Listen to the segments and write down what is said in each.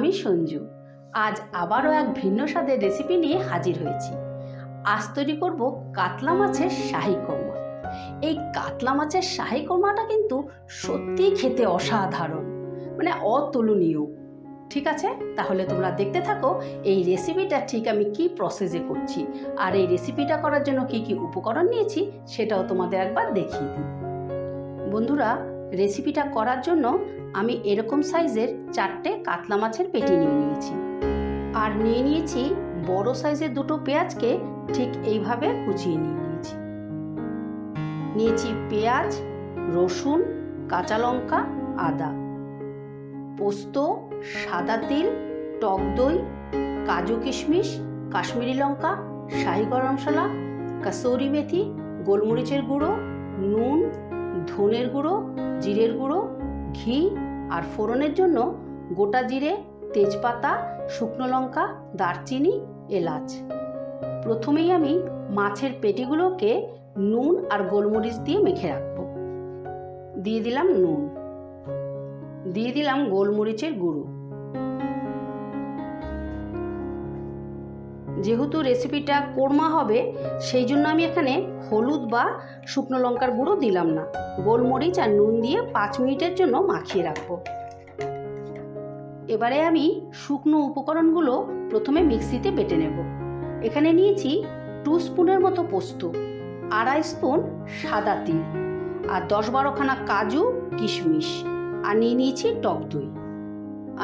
আমি সঞ্জু। আজ আবারও এক ভিন্ন স্বাদের রেসিপি নিয়ে হাজির হয়েছি। আজ তৈরি করব কাতলা মাছের শাহী কোরমা। এই কাতলা মাছের শাহী কোরমাটা কিন্তু সত্যিই খেতে অসাধারণ মানে অতুলনীয়। ঠিক আছে? তাহলে তোমরা দেখতে থাকো এই রেসিপিটা ঠিক আমি কি প্রসেসে করছি। আর এই রেসিপিটা করার জন্য কি কি উপকরণ নিয়েছি সেটাও তোমাদের একবার দেখিয়ে দিই। বন্ধুরা রেসিপিটা করার জন্য আমি এরকম সাইজের চারটে কাতলা মাছের পেটি নিয়ে নিয়েছি। আর নিয়ে নিয়েছি বড় সাইজের দুটো পেঁয়াজকে ঠিক এইভাবে কুচিয়ে নিয়ে নিয়েছি। নিয়েছি পেঁয়াজ, রসুন, কাঁচা লঙ্কা, আদা। পোস্ত, সাদা তিল, টক দই, কাজু কিশমিশ, কাশ্মীরি লঙ্কা, শাহি গরম মশলা, কাসৌরি মেথি, গোলমরিচের গুঁড়ো, নুন, ধনের গুঁড়ো, জিরের গুঁড়ো ঘি আর ফোড়নের জন্য গোটা জিরে, তেজপাতা, শুকনো লঙ্কা, দারচিনি, এলাচ। প্রথমেই আমি মাছের পেটিগুলোকে নুন আর গোলমরিচ দিয়ে মেখে রাখব। দিয়ে দিলাম নুন। দিয়ে দিলাম গোলমরিচের গুঁড়ো। যেহেতু রেসিপিটা কোরমা হবে, সেই জন্য আমি এখানে হলুদ বা শুকনো লঙ্কার গুঁড়ো দিলাম না। গোলমরিচ আর নুন দিয়ে পাঁচ মিনিটের জন্য মাখিয়ে রাখব। এবারে আমি শুকনো উপকরণগুলো প্রথমে মিক্সিতে বেটে নেব। এখানে নিয়েছি টু স্পুনের মতো পোস্ত, আড়াই স্পুন সাদা তিল আর দশ বারোখানা কাজু, কিশমিশ আর নিয়ে নিয়েছি টক দই।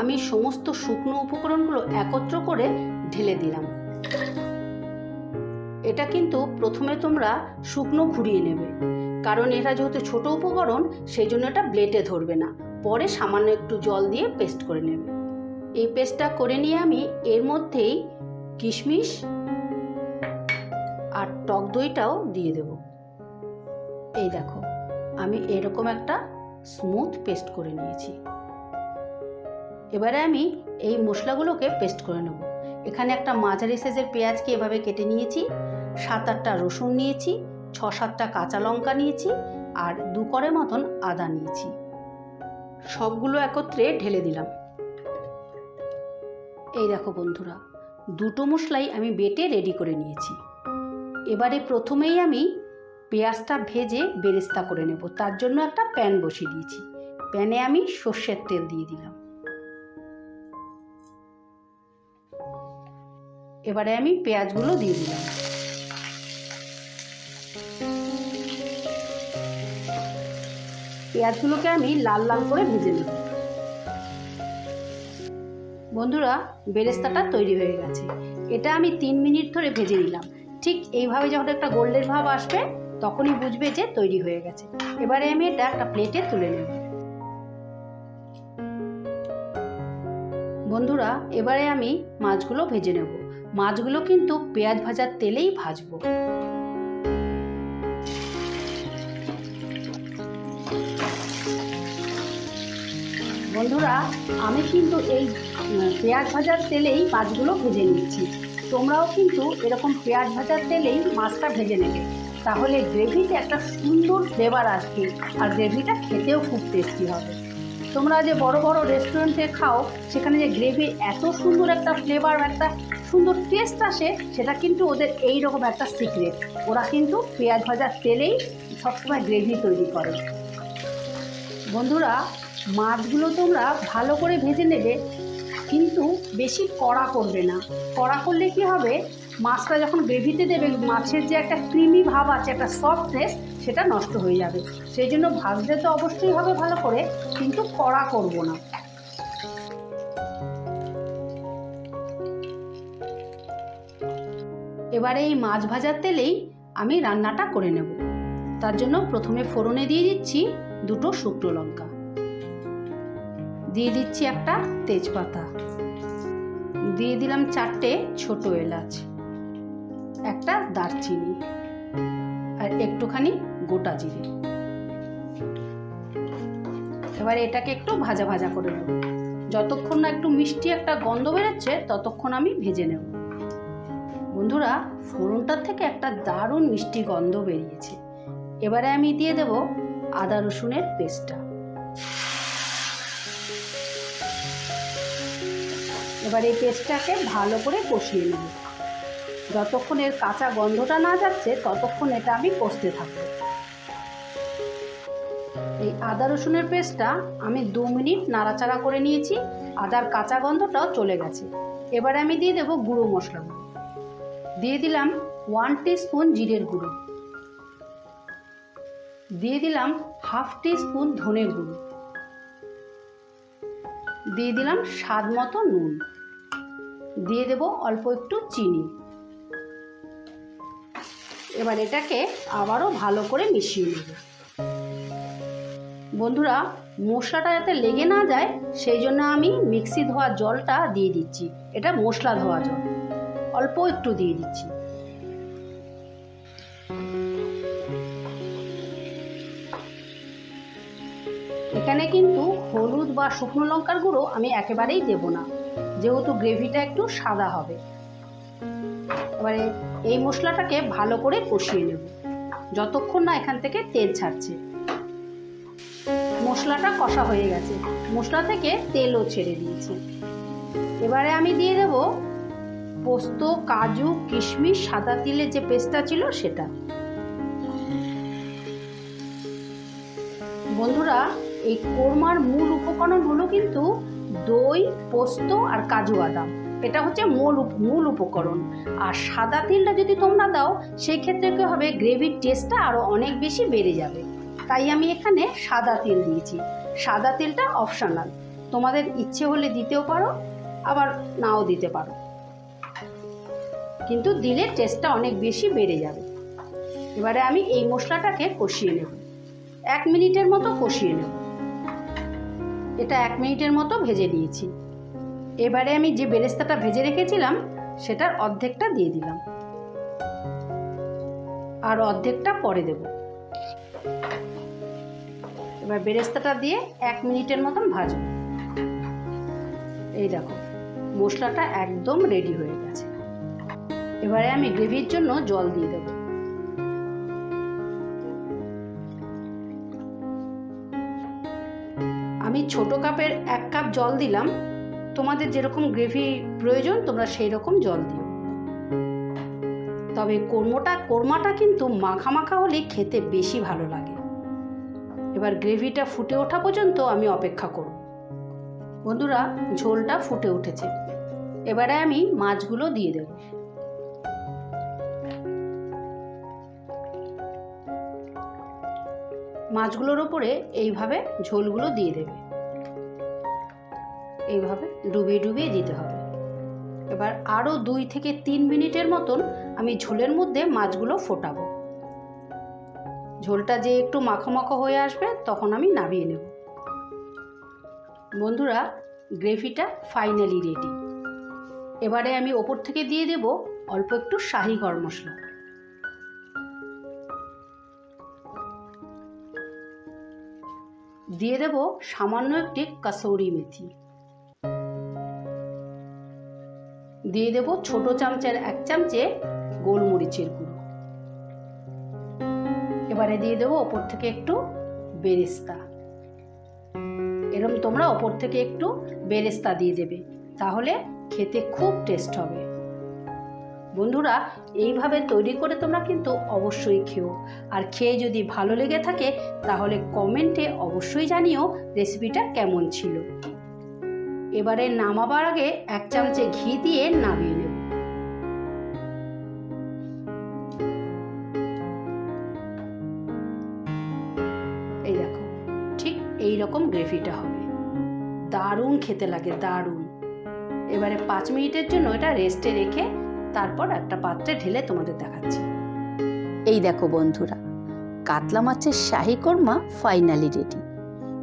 আমি সমস্ত শুকনো উপকরণগুলো একত্র করে ঢেলে দিলাম। এটা কিন্তু প্রথমে তোমরা শুকনো ঘুরিয়ে নেবে। কারণ এটা যেহেতু ছোট উপকরণ, সেই জন্য এটা ব্লেটে ধরবে না। পরে সামান্য একটু জল দিয়ে পেস্ট করে নেবে। এই পেস্টটা করে নিয়ে আমি এর মধ্যেই কিশমিশ আর টক দইটাও দিয়ে দেব। এই দেখো, আমি এরকম একটা স্মুথ পেস্ট করে নিয়েছি। এবারে আমি এই মশলাগুলোকে পেস্ট করে নেব। এখানে একটা মাঝারি সাইজের পেঁয়াজকে এভাবে কেটে নিয়েছি। সাত আটটা রসুন নিয়েছি, ছ সাতটা কাঁচা লঙ্কা নিয়েছি আর দু করে মতন আদা নিয়েছি। সবগুলো একত্রে ঢেলে দিলাম। এই দেখো বন্ধুরা, দুটো মশলাই আমি বেটে রেডি করে নিয়েছি। এবারে প্রথমেই আমি পেঁয়াজটা ভেজে বেরেস্তা করে নেব। তার জন্য একটা প্যান বসিয়ে দিয়েছি। প্যানে আমি সর্ষের তেল দিয়ে দিলাম। এবারে আমি পেঁয়াজগুলো দিয়ে দিলাম। পেঁয়াজগুলোকে আমি লাল লাল করে ভেজে নেব বন্ধুরা, বেরেস্তাটা তৈরি হয়ে গেছে। এটা আমি তিন মিনিট ধরে ভেজে নিলাম। ঠিক এইভাবে যখন একটা গোল্ডেন ভাব আসবে, তখনই বুঝবে যে তৈরি হয়ে গেছে। এবারে আমি এটা একটা প্লেটে তুলে নেব। বন্ধুরা, এবারে আমি মাছগুলো ভেজে নেব। মাছগুলো কিন্তু পেঁয়াজ ভাজার তেলেই ভাজবো। বন্ধুরা, আমি কিন্তু এই পেঁয়াজ ভাজার তেলেই মাছগুলো ভেজে নিচ্ছি। তোমরাও কিন্তু এরকম পেঁয়াজ ভাজার তেলেই মাছটা ভেজে নেবে। তাহলে গ্রেভিতে একটা সুন্দর ফ্লেভার আসবে, আর গ্রেভিটা খেতেও খুব টেস্টি হবে। তোমরা যে বড় বড় রেস্টুরেন্টে খাও, সেখানে যে গ্রেভির এত সুন্দর একটা ফ্লেভার একটা সুন্দর টেস্ট আসে, সেটা কিন্তু ওদের এই রকম একটা সিক্রেট ওরা কিন্তু পেঁয়াজ ভাজার তেলেই সবসময় গ্রেভি তৈরি করে। বন্ধুরা, মাছগুলো তোমরা ভালো করে ভেজে নেবে, কিন্তু বেশি কড়া করবে না। কড়া করলে কি হবে? মাছটা যখন গ্রেভিতে দেবেন, মাছের যে একটা ক্রিমি ভাব আছে, একটা সফটনেস সেটা নষ্ট হয়ে যাবে। সেই জন্য ভাজতে তো অবশ্যই হবে ভালো করে, কিন্তু কড়া করব না। এবারে এই মাছ ভাজার তেলেই আমি রান্নাটা করে নেব। তার জন্য প্রথমে ফোড়নে দিয়ে দিচ্ছি দুটো শুকনো লঙ্কা। দিয়ে দিচ্ছি একটা তেজপাতা। দিয়ে দিলাম চারটে ছোট এলাচ। একটা দারচিনি আর একটুখানি গোটা জিরে। এবার এটাকে একটু ভাজা ভাজা করে নেব। যতক্ষণ না একটু মিষ্টি একটা গন্ধ বেরোচ্ছে, ততক্ষণ আমি ভেজে নেব। বন্ধুরা, ফোড়নটার থেকে একটা দারুণ মিষ্টি গন্ধ বেরিয়েছে। এবারে আমি দিয়ে দেব আদা রসুনের পেস্টটা। এবার এই পেস্টটাকে ভালো করে কষিয়ে নেব। যতক্ষণ এর কাঁচা গন্ধটা না যাচ্ছে, ততক্ষণ এটা আমি কষতে থাকব। এই আদা রসুনের পেস্টটা আমি দু মিনিট নাড়াচাড়া করে নিয়েছি, আদার কাঁচা গন্ধটাও চলে গেছে। এবারে আমি দিয়ে দেবো গুঁড়ো মশলা। দিয়ে দিলাম ওয়ান স্পুন জিরের গুঁড়ো। দিয়ে দিলাম হাফ টি স্পুন ধনের গুঁড়ো। দিয়ে দিলাম স্বাদ মতো নুন। দিয়ে দেব অল্প একটু চিনি। এবার এটাকে আবারও ভালো করে মিশিয়ে নেব। বন্ধুরা, মশলাটা যাতে লেগে না যায়, সেই জন্য আমি মিক্সি ধোয়া জলটা দিয়ে দিচ্ছি। এটা মশলা ধোয়া জল। অল্প একটু দিয়ে দিচ্ছি। এখানে কিন্তু হলুদ বা শুকনো লঙ্কার গুঁড়ো আমি একেবারেই দেব না। যেহেতু গ্রেভিটা একটু সাদা হবে। এবারে এই মশলাটাকে ভালো করে কষিয়ে নেব। যতক্ষণ না এখান থেকে তেল ছাড়ছে। মশলাটা কষা হয়ে গেছে। মশলা থেকে তেলও ছেড়ে দিয়েছে। এবারে আমি দিয়ে দেব পোস্ত, কাজু, কিশমিশ, সাদা তিলের যে পেস্টটা ছিল সেটা। বন্ধুরা, এই কোরমার মূল উপকরণ হলো কিন্তু দই, পোস্ত আর কাজু বাদাম। এটা হচ্ছে মূল মূল উপকরণ। আর সাদা তিলটা যদি তোমরা দাও সেই ক্ষেত্রে কী হবে? গ্রেভির টেস্টটা আরও অনেক বেশি বেড়ে যাবে। তাই আমি এখানে সাদা তেল দিয়েছি। সাদা তেলটা অপশনাল। তোমাদের ইচ্ছে হলে দিতেও পারো, আবার নাও দিতে পারো। কিন্তু দিলে টেস্টটা অনেক বেশি বেড়ে যাবে। এবারে আমি এই মশলাটাকে কষিয়ে নেব। এক মিনিটের মতো কষিয়ে নেব। এটা এক মিনিটের মতো ভেজে নিয়েছি। এবারে আমি যে বেরেস্তাটা ভেজে রেখেছিলাম, সেটার অর্ধেকটা দিয়ে দিলাম। আর অর্ধেকটা পরে দেব। এবার বেরেস্তাটা দিয়ে এক মিনিটের মতন ভাজব। এই দেখো, মশলাটা একদম রেডি হয়ে গেছে। এবারে আমি গ্রেভির জন্য জল দিয়ে দেবো। আমি ছোট কাপের এক কাপ জল দিলাম। তোমাদের যেরকম গ্রেভি প্রয়োজন, তোমরা সেই রকম জল দিও। তবে কোরমোটা, কোরমাটা কিন্তু মাখা মাখা হলে খেতে বেশি ভালো লাগে। এবার গ্রেভিটা ফুটে ওঠা পর্যন্ত আমি অপেক্ষা করব। বন্ধুরা, ঝোলটা ফুটে উঠেছে। এবারে আমি মাছগুলো দিয়ে দেব। মাছগুলোর ওপরে এইভাবে ঝোলগুলো দিয়ে দেবে। এইভাবে ডুবিয়ে ডুবিয়ে দিতে হবে। এবার আরও দুই থেকে তিন মিনিটের মতন আমি ঝোলের মধ্যে মাছগুলো ফোটাবো। ঝোলটা যে একটু মাখো মাখো হয়ে আসবে, তখন আমি নামিয়ে নেব। বন্ধুরা, গ্রেভিটা ফাইনালি রেডি। এবারে আমি ওপর থেকে দিয়ে দেব অল্প একটু শাহি গরম মশলা। দিয়ে দেব সামান্য একটি কাসৌরি মেথি। দিয়ে দেব ছোট চামচের এক চামচে গোলমরিচের গুঁড়ো। এবারে দিয়ে দেবো ওপর থেকে একটু বেরেস্তা। এরম তোমরা ওপর থেকে একটু বেরেস্তা দিয়ে দেবে, তাহলে খেতে খুব টেস্ট হবে। বন্ধুরা, এইভাবে তৈরি করে তোমরা কিন্তু অবশ্যই খেও। আর খেয়ে যদি ভালো লেগে থাকে, তাহলে কমেন্টে অবশ্যই জানিও রেসিপিটা কেমন ছিল। এবারে নামাবার আগে এক চামচে ঘি দিয়ে নামিয়ে নেব। এই দেখো, ঠিক এই রকম গ্রেভিটা হবে। দারুণ খেতে লাগে, দারুণ। এবারে পাঁচ মিনিটের জন্য এটা রেস্টে রেখে তারপর একটা পাত্রে ঢেলে তোমাদের দেখাচ্ছি। এই দেখো বন্ধুরা, কাতলা মাছের শাহি কর্মা ফাইনালি রেডি